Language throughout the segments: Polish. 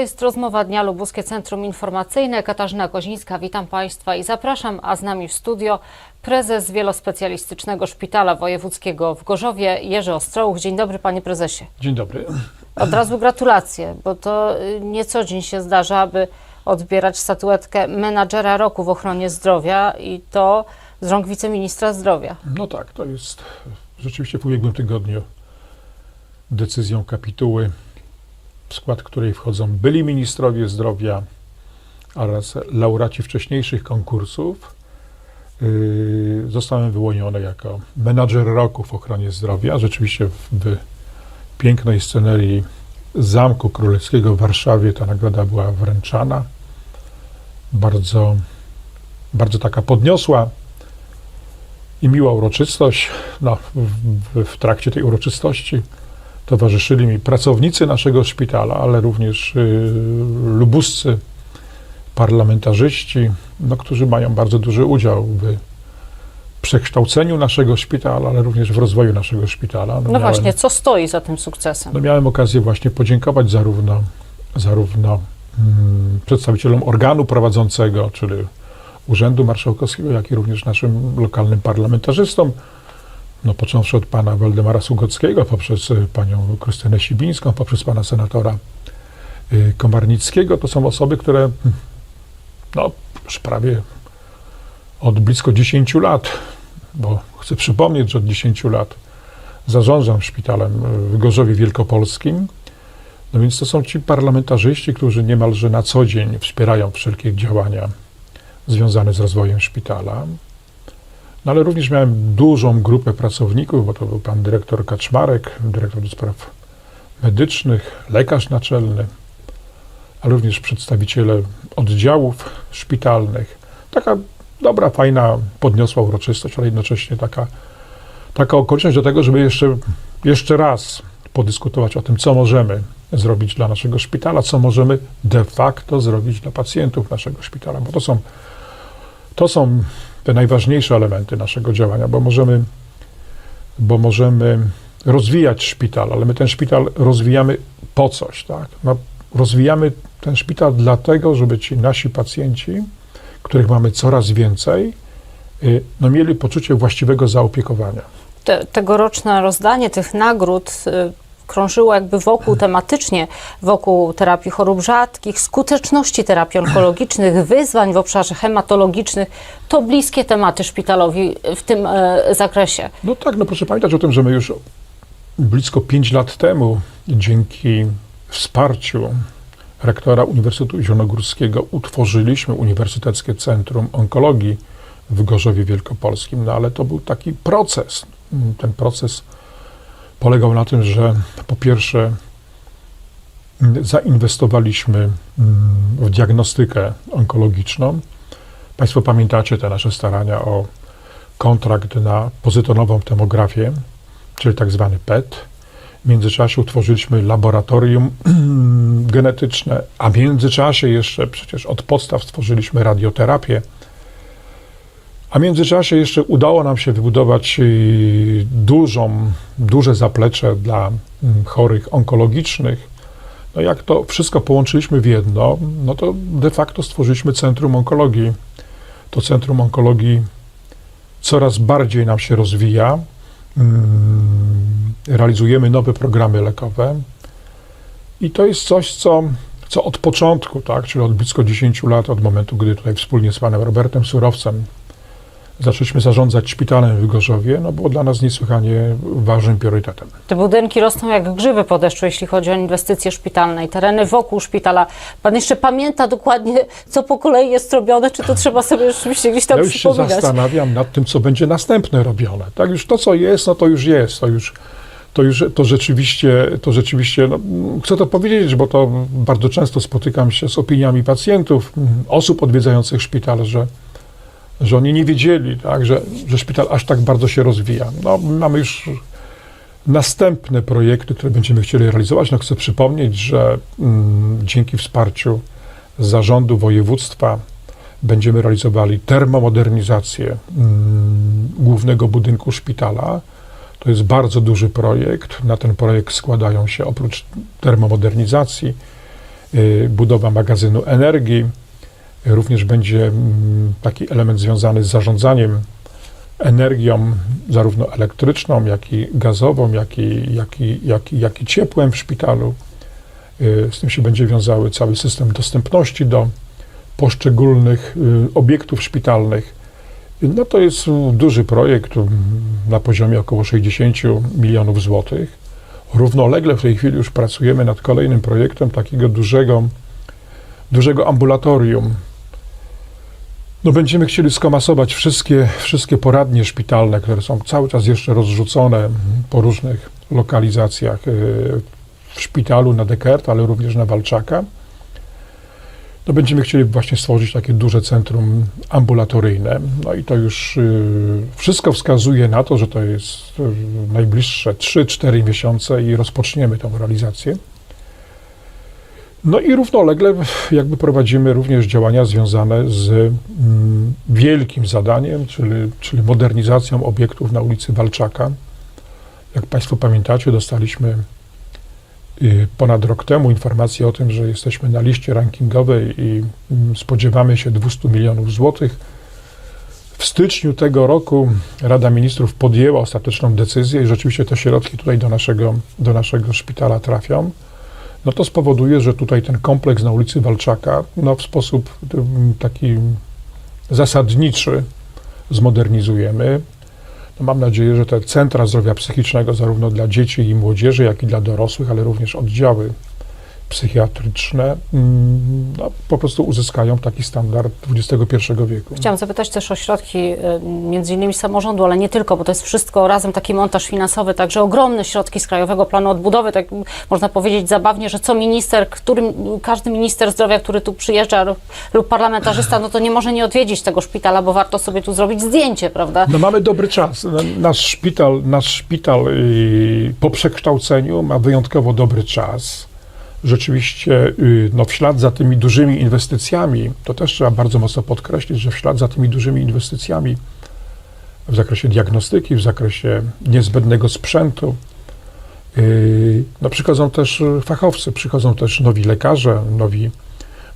jest rozmowa dnia Lubuskie Centrum Informacyjne. Katarzyna Kozińska, witam Państwa i zapraszam, a z nami w studio prezes Wielospecjalistycznego Szpitala Wojewódzkiego w Gorzowie, Jerzy Ostrołuch. Dzień dobry Panie Prezesie. Dzień dobry. Od razu gratulacje, bo to y, nie co dzień się zdarza, aby odbierać statuetkę menadżera roku w ochronie zdrowia i to z rąk wiceministra zdrowia. No tak, to jest rzeczywiście w ubiegłym tygodniu decyzją kapituły, w skład której wchodzą byli ministrowie zdrowia oraz laureaci wcześniejszych konkursów. Yy, zostałem wyłoniony jako menadżer roku w ochronie zdrowia. Rzeczywiście w, pięknej scenerii Zamku Królewskiego w Warszawie ta nagroda była wręczana. Bardzo, bardzo taka podniosła i miła uroczystość. No, w, w, w trakcie tej uroczystości towarzyszyli mi pracownicy naszego szpitala, ale również y, lubuscy parlamentarzyści, no, którzy mają bardzo duży udział w przekształceniu naszego szpitala, ale również w rozwoju naszego szpitala. No miałem- właśnie, co stoi za tym sukcesem? no miałem okazję właśnie podziękować zarówno, zarówno mm, przedstawicielom organu prowadzącego, czyli Urzędu Marszałkowskiego, jak i również naszym lokalnym parlamentarzystom, no począwszy od pana Waldemara Sługockiego, poprzez y, panią Krystynę Sibińską, poprzez pana senatora y, Komarnickiego. To są osoby, które no, już prawie od blisko 10 lat, bo chcę przypomnieć, że od 10 lat zarządzam szpitalem w Gorzowie Wielkopolskim. No więc to są ci parlamentarzyści, którzy niemalże na co dzień wspierają wszelkie działania związane z rozwojem szpitala. No ale również miałem dużą grupę pracowników, bo to był pan dyrektor Kaczmarek, dyrektor do spraw medycznych, lekarz naczelny, a również przedstawiciele oddziałów szpitalnych. Taka dobra, fajna, podniosła uroczystość, ale jednocześnie taka, taka okoliczność do tego, żeby jeszcze, jeszcze raz podyskutować o tym, co możemy zrobić dla naszego szpitala, co możemy de facto zrobić dla pacjentów naszego szpitala, bo to są, to są te najważniejsze elementy naszego działania, bo możemy, bo możemy rozwijać szpital, ale my ten szpital rozwijamy po coś, tak? No, rozwijamy ten szpital dlatego, żeby ci nasi pacjenci, których mamy coraz więcej, y, no, mieli poczucie właściwego zaopiekowania. Te, tegoroczne rozdanie tych nagród y, krążyło jakby wokół tematycznie, wokół terapii chorób rzadkich, skuteczności terapii onkologicznych, wyzwań w obszarze hematologicznych. To bliskie tematy szpitalowi w tym e, zakresie. No tak, no proszę pamiętać o tym, że my już blisko 5 lat temu dzięki wsparciu rektora Uniwersytetu Zielonogórskiego utworzyliśmy Uniwersyteckie Centrum Onkologii w Gorzowie Wielkopolskim, no ale to był taki proces. Ten proces polegał na tym, że po pierwsze mm, zainwestowaliśmy mm, w diagnostykę onkologiczną. Państwo pamiętacie te nasze starania o kontrakt na pozytonową tomografię, czyli tak zwany PET. W międzyczasie utworzyliśmy laboratorium genetyczne, a w międzyczasie jeszcze przecież od podstaw stworzyliśmy radioterapię. A w międzyczasie jeszcze udało nam się wybudować y, dużą, duże zaplecze dla mm, chorych onkologicznych. No jak to wszystko połączyliśmy w jedno, no to de facto stworzyliśmy Centrum Onkologii. To Centrum Onkologii coraz bardziej nam się rozwija. Mm, Realizujemy nowe programy lekowe. I to jest coś, co, co od początku, tak, czyli od blisko 10 lat, od momentu, gdy tutaj wspólnie z panem Robertem Surowcem zaczęliśmy zarządzać szpitalem w Gorzowie, no było dla nas niesłychanie ważnym priorytetem. Te budynki rosną jak grzyby po deszczu, jeśli chodzi o inwestycje szpitalne i tereny wokół szpitala. Pan jeszcze pamięta dokładnie, co po kolei jest robione, czy to trzeba sobie rzeczywiście gdzieś tam Ja już się przypominać? zastanawiam nad tym, co będzie następne robione. Tak, już to, co jest, no to już jest, to już, to już, to rzeczywiście, to rzeczywiście, no, chcę to powiedzieć, bo to bardzo często spotykam się z opiniami pacjentów, osób odwiedzających szpital, że, że oni nie wiedzieli, tak, że, że szpital aż tak bardzo się rozwija. No, mamy już następne projekty, które będziemy chcieli realizować. No, chcę przypomnieć, że mm, dzięki wsparciu zarządu województwa będziemy realizowali termomodernizację mm, głównego budynku szpitala. To jest bardzo duży projekt. Na ten projekt składają się oprócz termomodernizacji y, budowa magazynu energii. Również będzie mm, taki element związany z zarządzaniem energią, zarówno elektryczną, jak i gazową, jak i, jak i, jak i, jak i ciepłem w szpitalu. Y, Z tym się będzie wiązały cały system dostępności do poszczególnych y, obiektów szpitalnych. No to jest duży projekt na poziomie około 60 milionów złotych. Równolegle w tej chwili już pracujemy nad kolejnym projektem takiego dużego, dużego ambulatorium. No będziemy chcieli skomasować wszystkie, wszystkie poradnie szpitalne, które są cały czas jeszcze rozrzucone po różnych lokalizacjach y, w szpitalu na Dekert, ale również na Walczaka. No będziemy chcieli właśnie stworzyć takie duże centrum ambulatoryjne. No i to już y, wszystko wskazuje na to, że to jest y, najbliższe 3-4 miesiące i rozpoczniemy tę realizację. No i równolegle jakby prowadzimy również działania związane z mm, wielkim zadaniem, czyli, czyli modernizacją obiektów na ulicy Walczaka. Jak Państwo pamiętacie, dostaliśmy y, ponad rok temu informację o tym, że jesteśmy na liście rankingowej i mm, spodziewamy się 200 milionów złotych. W styczniu tego roku Rada Ministrów podjęła ostateczną decyzję i rzeczywiście te środki tutaj do naszego, do naszego szpitala trafią. No to spowoduje, że tutaj ten kompleks na ulicy Walczaka no, w sposób mm, taki zasadniczy zmodernizujemy. No mam nadzieję, że te centra zdrowia psychicznego, zarówno dla dzieci i młodzieży, jak i dla dorosłych, ale również oddziały psychiatryczne, mm, no, po prostu uzyskają taki standard XXI wieku. Chciałam zapytać też o środki y, między innymi samorządu, ale nie tylko, bo to jest wszystko razem taki montaż finansowy, także ogromne środki z Krajowego Planu Odbudowy, tak można powiedzieć zabawnie, że co minister, którym, każdy minister zdrowia, który tu przyjeżdża lub, parlamentarzysta, no to nie może nie odwiedzić tego szpitala, bo warto sobie tu zrobić zdjęcie, prawda? No mamy dobry czas. Nasz szpital, nasz szpital yy, po przekształceniu ma wyjątkowo dobry czas. Rzeczywiście, yy, no w ślad za tymi dużymi inwestycjami, to też trzeba bardzo mocno podkreślić, że w ślad za tymi dużymi inwestycjami w zakresie diagnostyki, w zakresie niezbędnego sprzętu, yy, no przychodzą też fachowcy, przychodzą też nowi lekarze, nowi,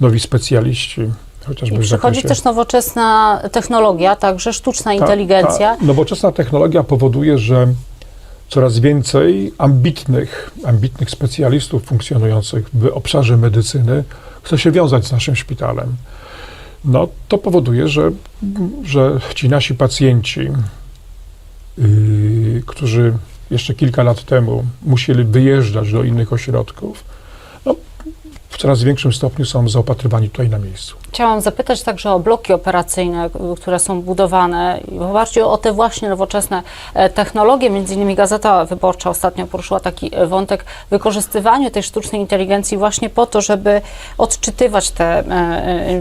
nowi specjaliści. Chociażby I przychodzi zakresie- też nowoczesna technologia, także sztuczna inteligencja. ta nowoczesna technologia powoduje, że coraz więcej ambitnych, ambitnych specjalistów funkcjonujących w obszarze medycyny chce się wiązać z naszym szpitalem. No, to powoduje, że, że ci nasi pacjenci, yy, którzy jeszcze kilka lat temu musieli wyjeżdżać do innych ośrodków, no, w coraz większym stopniu są zaopatrywani tutaj na miejscu. Chciałam zapytać także o bloki operacyjne, które są budowane i oparciu o te właśnie nowoczesne e, technologie. Między innymi Gazeta Wyborcza ostatnio poruszyła taki e, wątek wykorzystywaniu tej sztucznej inteligencji właśnie po to, żeby odczytywać te, e,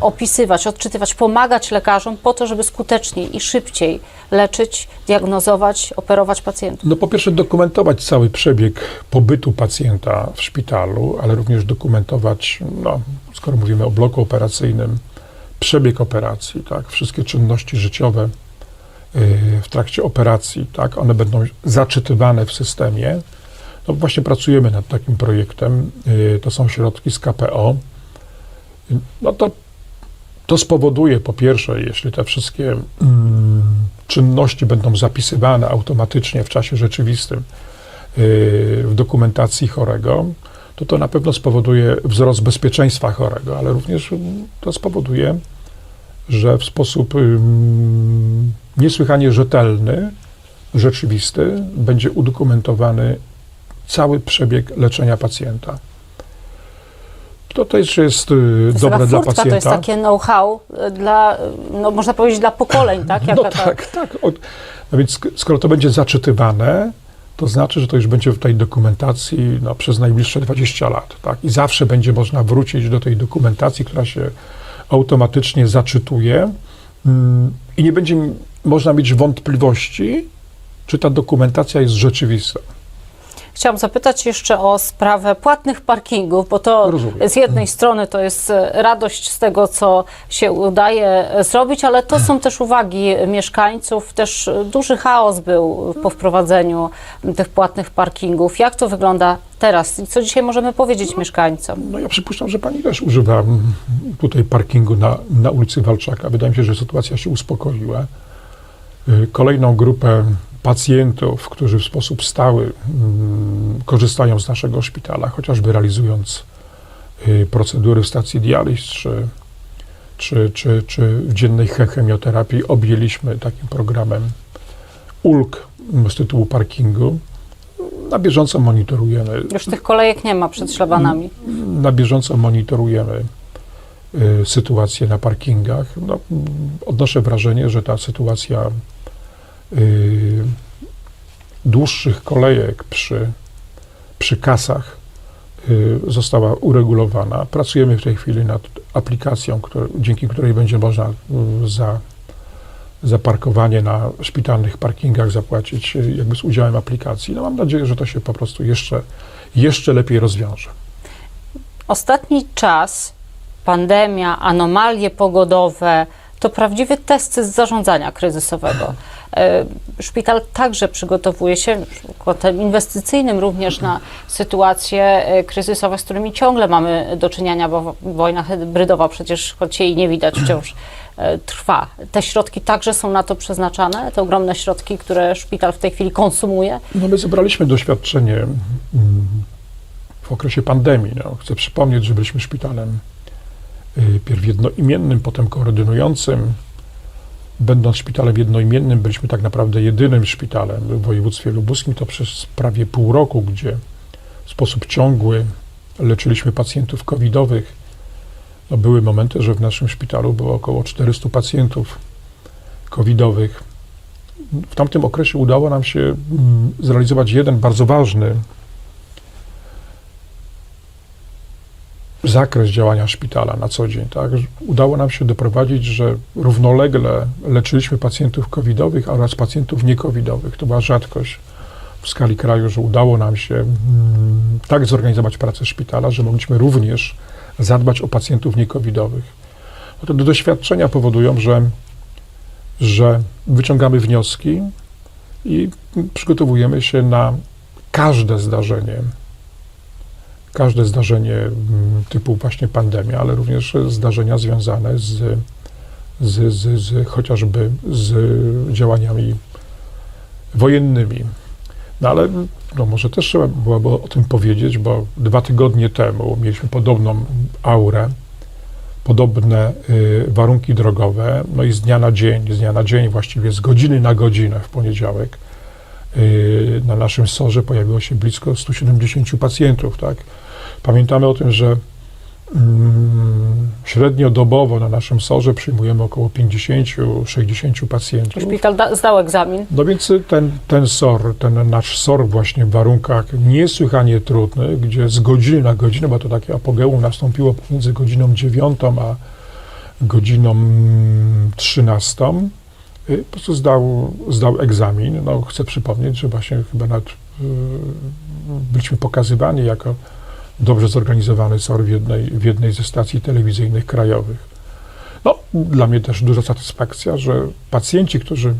opisywać, odczytywać, pomagać lekarzom po to, żeby skuteczniej i szybciej leczyć, diagnozować, operować pacjentów. No po pierwsze dokumentować cały przebieg pobytu pacjenta w szpitalu, ale również dokumentować, no, skoro mówimy o bloku operacyjnym, przebieg operacji, tak, wszystkie czynności życiowe yy, w trakcie operacji, tak, one będą zaczytywane w systemie. No właśnie pracujemy nad takim projektem, yy, to są środki z KPO. No to, to spowoduje po pierwsze, jeśli te wszystkie mm, czynności będą zapisywane automatycznie w czasie rzeczywistym yy, w dokumentacji chorego, to to na pewno spowoduje wzrost bezpieczeństwa chorego, ale również to spowoduje, że w sposób niesłychanie rzetelny, rzeczywisty będzie udokumentowany cały przebieg leczenia pacjenta. To też jest y, dobre dla pacjenta. To jest takie know-how y, dla, no można powiedzieć, dla pokoleń, tak? No ta- tak, tak. No więc sk- skoro to będzie zaczytywane, to znaczy, że to już będzie w tej dokumentacji no, przez najbliższe 20 lat. Tak? I zawsze będzie można wrócić do tej dokumentacji, która się automatycznie zaczytuje mm, i nie będzie można mieć wątpliwości, czy ta dokumentacja jest rzeczywista. Chciałam zapytać jeszcze o sprawę płatnych parkingów, bo to Rozumiem. z jednej strony to jest e, radość z tego, co się udaje e, zrobić, ale to są też uwagi mieszkańców. Też e, duży chaos był po wprowadzeniu tych płatnych parkingów. Jak to wygląda teraz i co dzisiaj możemy powiedzieć mieszkańcom? No ja przypuszczam, że pani też używa mm, tutaj parkingu na, na ulicy Walczaka. Wydaje mi się, że sytuacja się uspokoiła. Y, Kolejną grupę pacjentów, którzy w sposób stały mm, korzystają z naszego szpitala, chociażby realizując y, procedury w stacji dializ czy, czy, czy, czy w dziennej che- chemioterapii, objęliśmy takim programem ulg mm, z tytułu parkingu. Na bieżąco monitorujemy Już tych kolejek nie ma przed szlabanami. na bieżąco monitorujemy y, sytuację na parkingach. No, mm, odnoszę wrażenie, że ta sytuacja dłuższych kolejek przy, przy kasach y, została uregulowana. Pracujemy w tej chwili nad aplikacją, dzięki której będzie można y, za, za parkowanie na szpitalnych parkingach zapłacić y, jakby z udziałem aplikacji. No, mam nadzieję, że to się po prostu jeszcze, jeszcze lepiej rozwiąże. Ostatni czas, pandemia, anomalie pogodowe, to prawdziwy test z zarządzania kryzysowego. E, Szpital także przygotowuje się kątem inwestycyjnym również na sytuacje e, kryzysowe, z którymi ciągle mamy do czynienia, bo wojna hybrydowa przecież, choć jej nie widać, wciąż e, trwa. Te środki także są na to przeznaczane, te ogromne środki, które szpital w tej chwili konsumuje. No my zebraliśmy doświadczenie mm, w okresie pandemii. No. Chcę przypomnieć, że byliśmy szpitalem y, pierw jednoimiennym, potem koordynującym. Będąc szpitalem jednoimiennym, byliśmy tak naprawdę jedynym szpitalem w województwie lubuskim. To przez prawie pół roku, gdzie w sposób ciągły leczyliśmy pacjentów covidowych. No, były momenty, że w naszym szpitalu było około 400 pacjentów covidowych. W tamtym okresie udało nam się mm, zrealizować jeden bardzo ważny zakres działania szpitala na co dzień. Tak? Udało nam się doprowadzić, że równolegle leczyliśmy pacjentów covidowych oraz pacjentów niecovidowych. To była rzadkość w skali kraju, że udało nam się mm, tak zorganizować pracę szpitala, że mogliśmy również zadbać o pacjentów niecovidowych. No to doświadczenia powodują, że, że wyciągamy wnioski i przygotowujemy się na każde zdarzenie, każde zdarzenie mm, typu właśnie pandemia, ale również zdarzenia związane z, z, z, z chociażby z działaniami wojennymi. No ale no może też trzeba byłoby o tym powiedzieć, bo dwa tygodnie temu mieliśmy podobną aurę, podobne y, warunki drogowe, no i z dnia na dzień, z dnia na dzień, właściwie z godziny na godzinę w poniedziałek y, na naszym sorze pojawiło się blisko 170 pacjentów, tak. Pamiętamy o tym, że mm, średnio dobowo na naszym sorze przyjmujemy około 50-60 pacjentów. Szpital da, zdał egzamin. No więc ten, ten SOR, ten nasz SOR właśnie w warunkach niesłychanie trudnych, gdzie z godziny na godzinę, bo to takie apogeum nastąpiło pomiędzy godziną 9 a godziną mm, 13, y, po prostu zdał, zdał egzamin. No chcę przypomnieć, że właśnie chyba nawet y, byliśmy pokazywani jako dobrze zorganizowany SOR w jednej, w jednej ze stacji telewizyjnych krajowych. No, dla mnie też duża satysfakcja, że pacjenci, którzy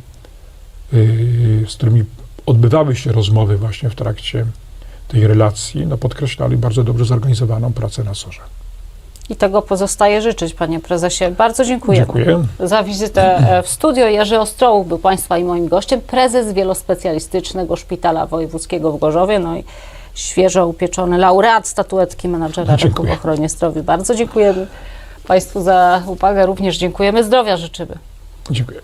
y, z którymi odbywały się rozmowy właśnie w trakcie tej relacji, no podkreślali bardzo dobrze zorganizowaną pracę na sorze. I tego pozostaje życzyć, panie prezesie. Bardzo dziękuję. Dziękuję. Za wizytę e, w studio Jerzy Ostrołów był Państwa i moim gościem, prezes Wielospecjalistycznego Szpitala Wojewódzkiego w Gorzowie, no i świeżo upieczony laureat statuetki menadżera rynku w Dziękuję. ochronie zdrowia. Bardzo dziękujemy Państwu za uwagę, również dziękujemy zdrowia życzymy. Dziękuję.